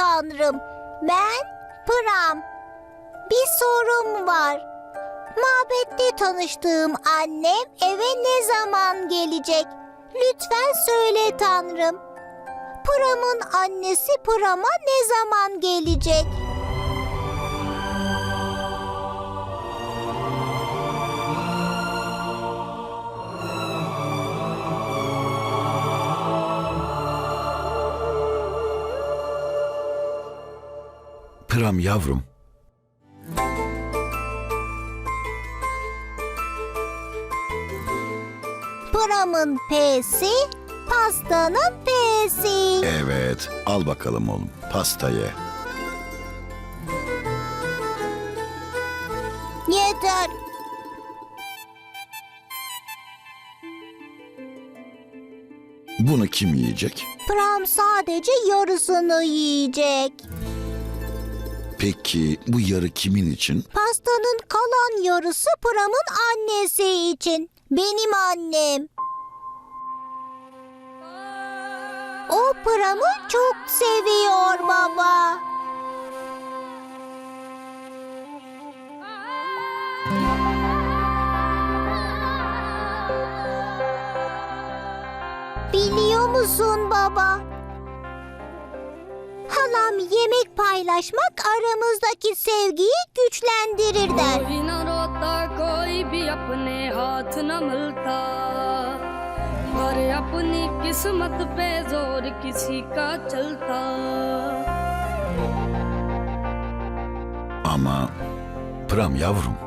tanrım. Ben Pram. Bir sorum var. Mabette tanıştığım annem eve ne zaman gelecek? Lütfen söyle tanrım. Pram'ın annesi Pram'a ne zaman gelecek? Pram yavrum. Pram'ın P'si, pastanın P'si. Evet, al bakalım oğlum. Pasta ye. Yeter. Bunu kim yiyecek? Pram sadece yarısını yiyecek. Peki bu yarı kimin için? Pastanın kalan yarısı Pram'ın annesi için. Benim annem. O Pram'ı çok seviyor baba. Biliyor musun baba? Halam yemek paylaşmak aramızdaki sevgiyi güçlendirir der. कोई न रोता कोई भी अपने हाथ न मिलता पर अपनी किस्मत पे जोर किसी का चलता Ama Pram yavrum.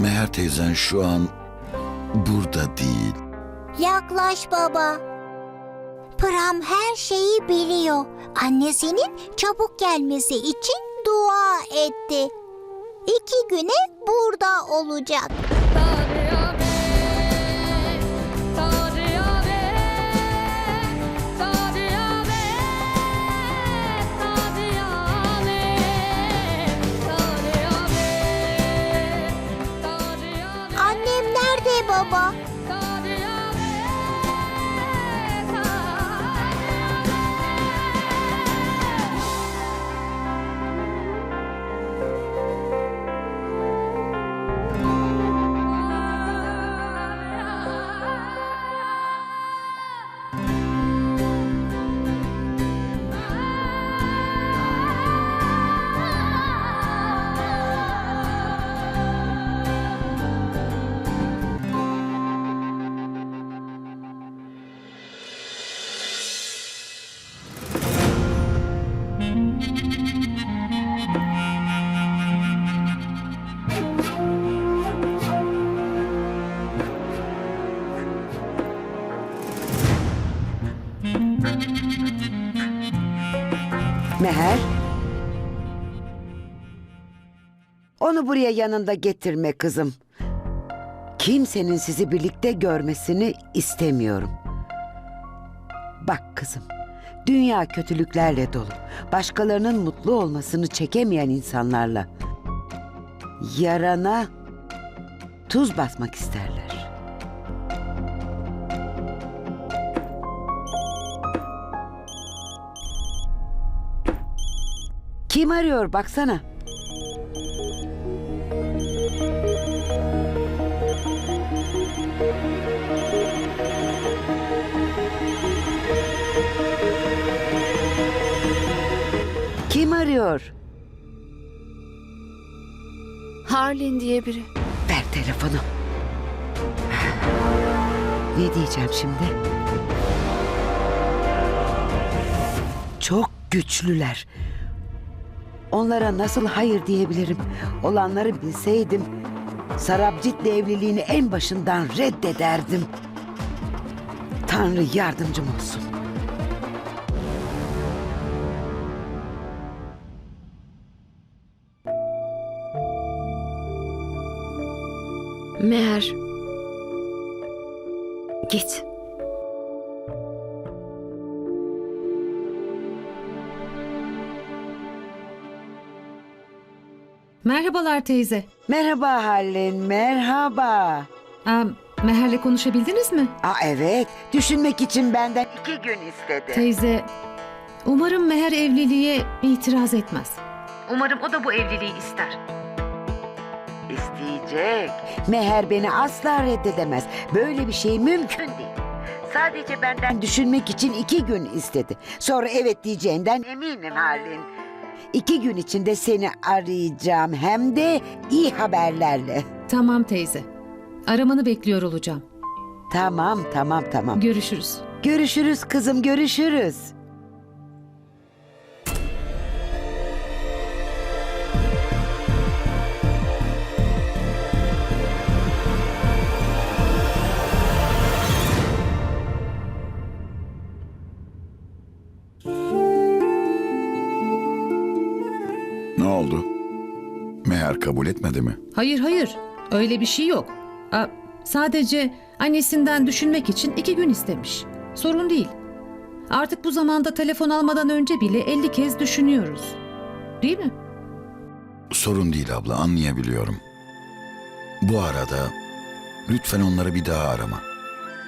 Meher teyzen şu an burada değil. Yaklaş baba. Pram her şeyi biliyor. Annesinin çabuk gelmesi için dua etti. İki güne burada olacak. Meher. Onu buraya yanında getirme kızım. Kimsenin sizi birlikte görmesini istemiyorum. Bak kızım, dünya kötülüklerle dolu. Başkalarının mutlu olmasını çekemeyen insanlarla. Yarana tuz basmak isterler. Kim arıyor baksana. Kim arıyor? Harlin diye biri. Ver telefonu. Ne diyeceğim şimdi? Çok güçlüler. Onlara nasıl hayır diyebilirim? Olanları bilseydim Sarabcit'le evliliğini en başından reddederdim. Tanrı yardımcım olsun. Meğer. Git. Merhabalar teyze. Merhaba Hallin, merhaba. Aa, Meher'le konuşabildiniz mi? Aa evet, düşünmek için benden iki gün istedi. Teyze, Umarım Meher evliliğe itiraz etmez. Umarım o da bu evliliği ister. İsteyecek. Meher beni asla reddedemez. Böyle bir şey mümkün değil. Sadece benden düşünmek için iki gün istedi. Sonra evet diyeceğinden eminim Halin. İki gün içinde seni arayacağım hem de iyi haberlerle. Tamam teyze. Aramanı bekliyor olacağım. Tamam tamam tamam. Görüşürüz. Görüşürüz kızım görüşürüz. Ne oldu? Meğer kabul etmedi mi? Hayır hayır. Öyle bir şey yok. Aa, sadece annesinden düşünmek için iki gün istemiş. Sorun değil. Artık bu zamanda telefon almadan önce bile 50 kez düşünüyoruz. Değil mi? Sorun değil abla anlayabiliyorum. Bu arada lütfen onları bir daha arama.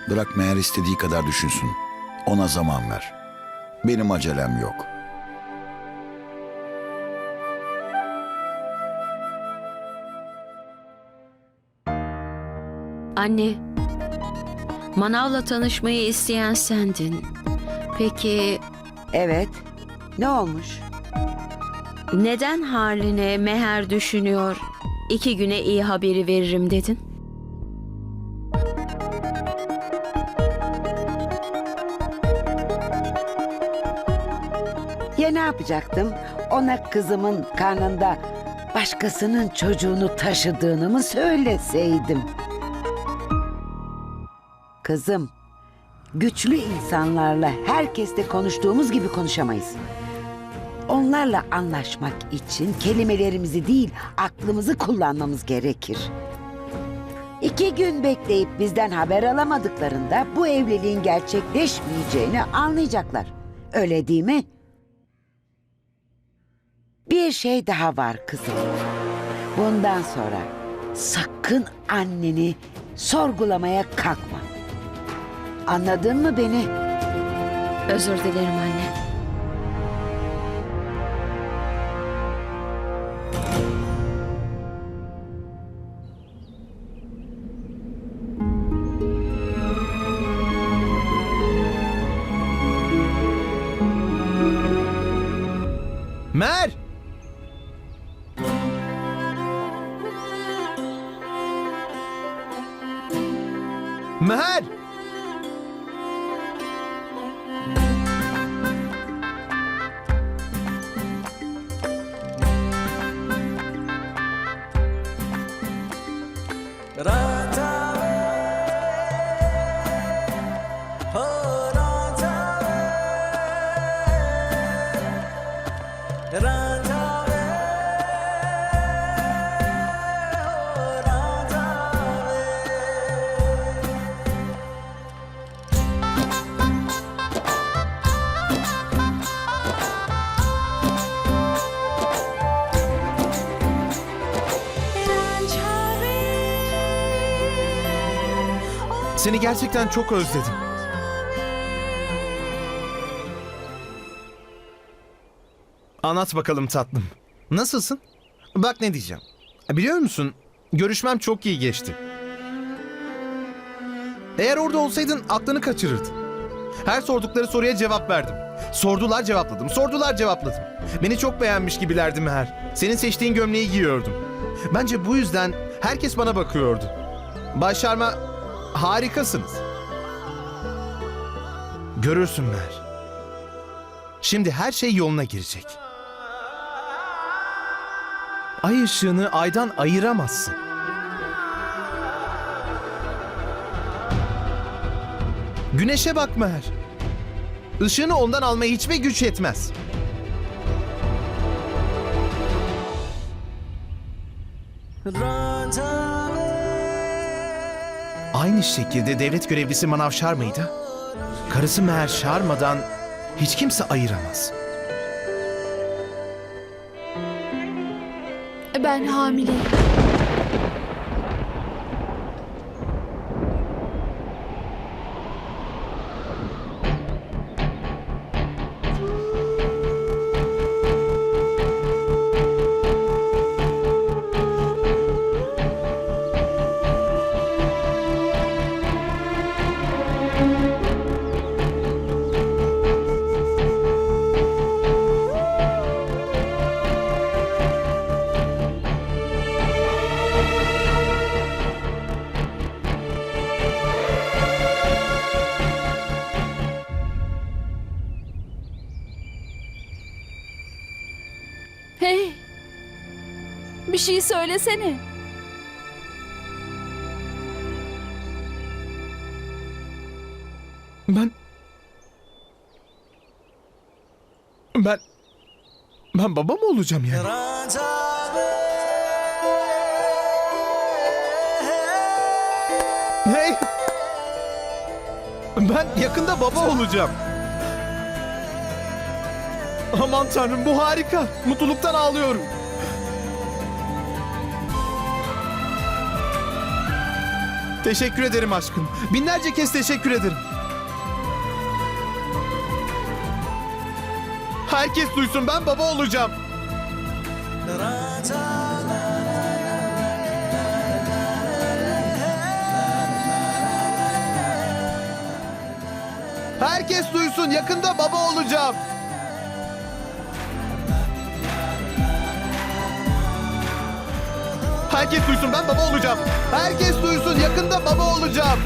Bırak meğer istediği kadar düşünsün. Ona zaman ver. Benim acelem yok. Anne, Manav'la tanışmayı isteyen sendin. Peki Evet. Ne olmuş? neden Harlin'e meher düşünüyor, iki güne iyi haberi veririm dedin? Ya ne yapacaktım? Ona kızımın karnında başkasının çocuğunu taşıdığını mı söyleseydim? Kızım, güçlü insanlarla herkesle konuştuğumuz gibi konuşamayız. Onlarla anlaşmak için kelimelerimizi değil, aklımızı kullanmamız gerekir. İki gün bekleyip bizden haber alamadıklarında bu evliliğin gerçekleşmeyeceğini anlayacaklar. Öyle değil mi? Bir şey daha var kızım. Bundan sonra sakın anneni sorgulamaya kalkma. Anladın mı beni? Özür dilerim anne. Mer! Mer! Seni gerçekten çok özledim. Anlat bakalım tatlım. Nasılsın? Bak ne diyeceğim. Biliyor musun? Görüşmem çok iyi geçti. Eğer orada olsaydın aklını kaçırırdın. Her sordukları soruya cevap verdim. Sordular cevapladım, sordular cevapladım. Beni çok beğenmiş gibilerdi Meher. Senin seçtiğin gömleği giyiyordum. Bence bu yüzden herkes bana bakıyordu. Başarma harikasınız. Görürsün Meher. Şimdi her şey yoluna girecek. Ay ışığını aydan ayıramazsın. Güneşe bak Meher. Işığını ondan almaya hiçbir güç yetmez. Aynı şekilde devlet görevlisi Manav Sharma'yı karısı Meher Sharma'dan hiç kimse ayıramaz. Ben hamileyim. Şey söylesene. Ben... Ben... Ben baba mı olacağım yani? Hey! Ben yakında baba olacağım. Aman tanrım bu harika. Mutluluktan ağlıyorum. Teşekkür ederim aşkım. Binlerce kez teşekkür ederim. Herkes duysun ben baba olacağım. Herkes duysun yakında baba olacağım. Herkes duysun ben baba olacağım. Herkes duysun yakında baba olacağım.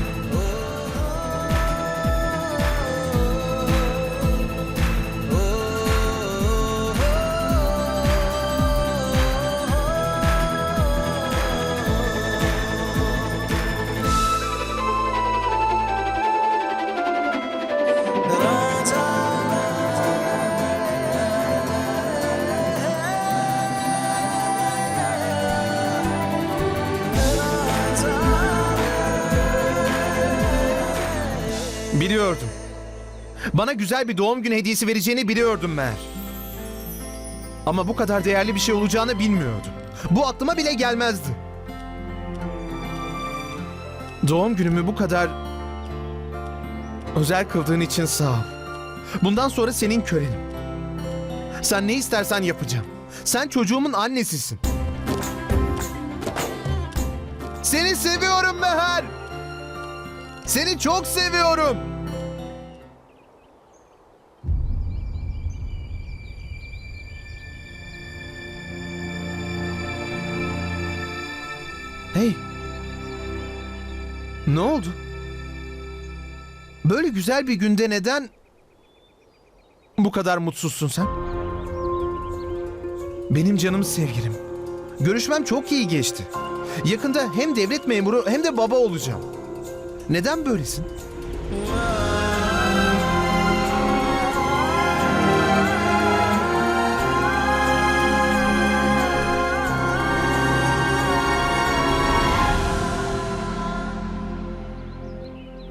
Bana güzel bir doğum günü hediyesi vereceğini biliyordum Mer. Ama bu kadar değerli bir şey olacağını bilmiyordum. Bu aklıma bile gelmezdi. Doğum günümü bu kadar özel kıldığın için sağ ol. Bundan sonra senin kölenim. Sen ne istersen yapacağım. Sen çocuğumun annesisin. Seni seviyorum Meher. Seni çok seviyorum. Hey. Ne oldu? Böyle güzel bir günde neden bu kadar mutsuzsun sen? Benim canım sevgilim. Görüşmem çok iyi geçti. Yakında hem devlet memuru hem de baba olacağım. Neden böylesin?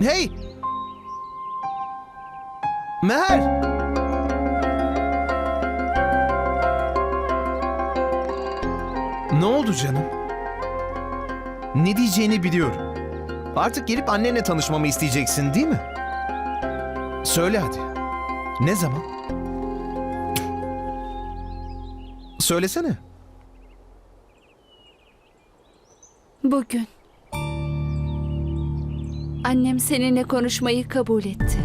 Hey! Meher! Ne oldu canım? Ne diyeceğini biliyorum. Artık gelip annenle tanışmamı isteyeceksin değil mi? Söyle hadi. Ne zaman? Söylesene. Bugün. Annem seninle konuşmayı kabul etti.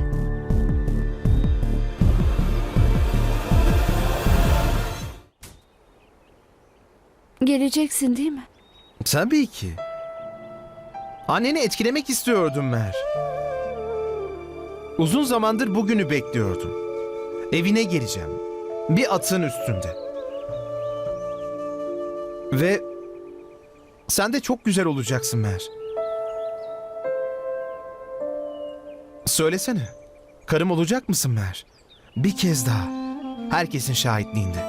Geleceksin değil mi? Tabii ki. Anneni etkilemek istiyordum Mer. Uzun zamandır bugünü bekliyordum. Evine geleceğim. Bir atın üstünde. Ve sen de çok güzel olacaksın Mer. Söylesene. Karım olacak mısın Mer? Bir kez daha. Herkesin şahitliğinde.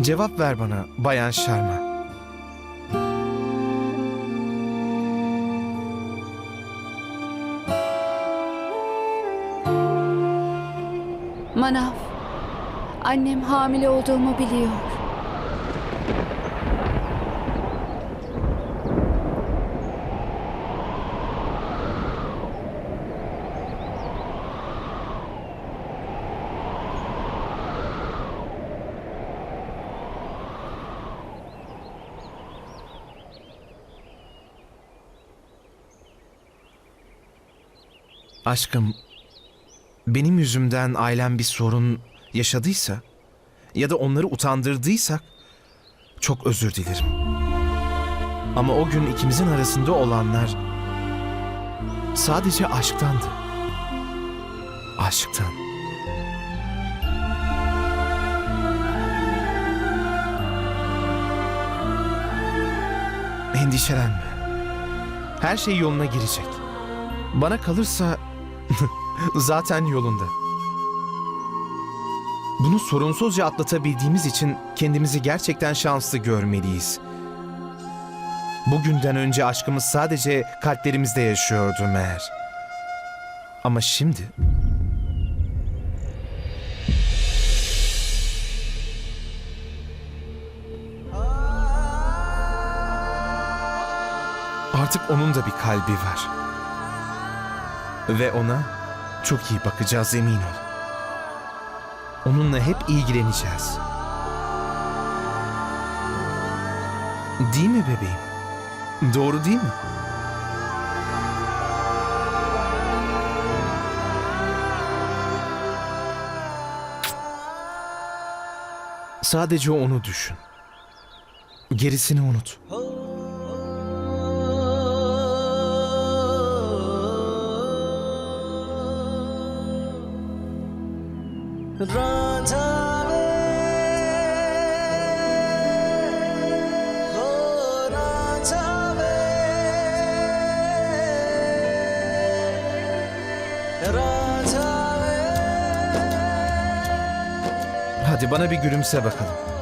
Cevap ver bana Bayan Sharma. Manav. Annem hamile olduğumu biliyor. Aşkım, benim yüzümden ailem bir sorun yaşadıysa ya da onları utandırdıysak çok özür dilerim. Ama o gün ikimizin arasında olanlar sadece aşktandı. Aşktan. Endişelenme. Her şey yoluna girecek. Bana kalırsa zaten yolunda. Bunu sorunsuzca atlatabildiğimiz için kendimizi gerçekten şanslı görmeliyiz. Bugünden önce aşkımız sadece kalplerimizde yaşıyordu meğer. Ama şimdi Artık onun da bir kalbi var. Ve ona çok iyi bakacağız emin ol. Onunla hep ilgileneceğiz. Değil mi bebeğim? Doğru değil mi? Sadece onu düşün. Gerisini unut. Hadi bana bir gülümse bakalım.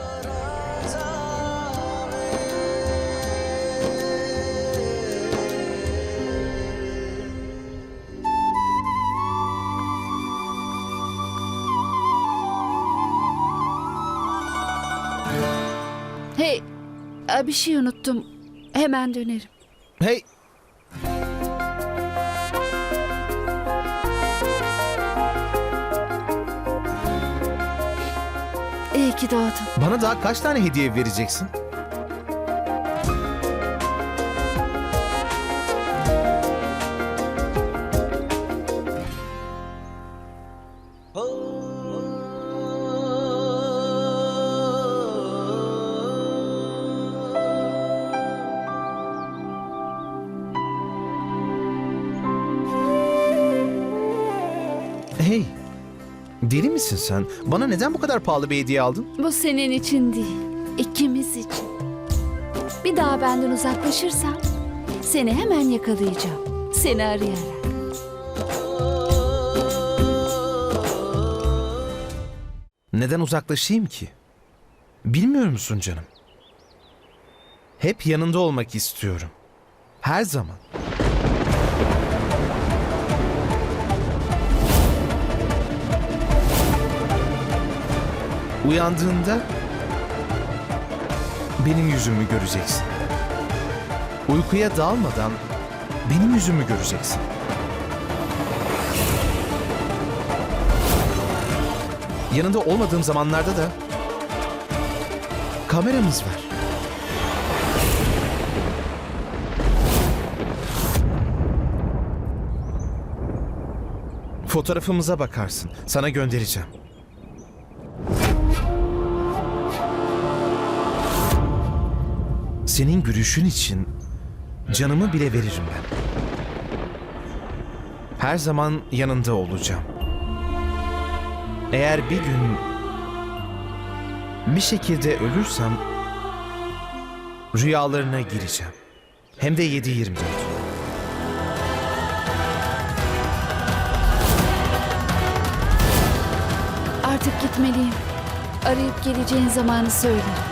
Bir şey unuttum. Hemen dönerim. Hey! İyi ki doğdun. Bana daha kaç tane hediye vereceksin? Misin sen? Bana neden bu kadar pahalı bir hediye aldın? Bu senin için değil, ikimiz için. Bir daha benden uzaklaşırsan seni hemen yakalayacağım. Seni arayarak. Neden uzaklaşayım ki? Bilmiyor musun canım? Hep yanında olmak istiyorum. Her zaman. Uyandığında benim yüzümü göreceksin. Uykuya dalmadan benim yüzümü göreceksin. Yanında olmadığım zamanlarda da kameramız var. Fotoğrafımıza bakarsın. Sana göndereceğim. Senin gülüşün için canımı bile veririm ben. Her zaman yanında olacağım. Eğer bir gün bir şekilde ölürsem rüyalarına gireceğim. Hem de 7-24. Artık gitmeliyim. Arayıp geleceğin zamanı söylerim.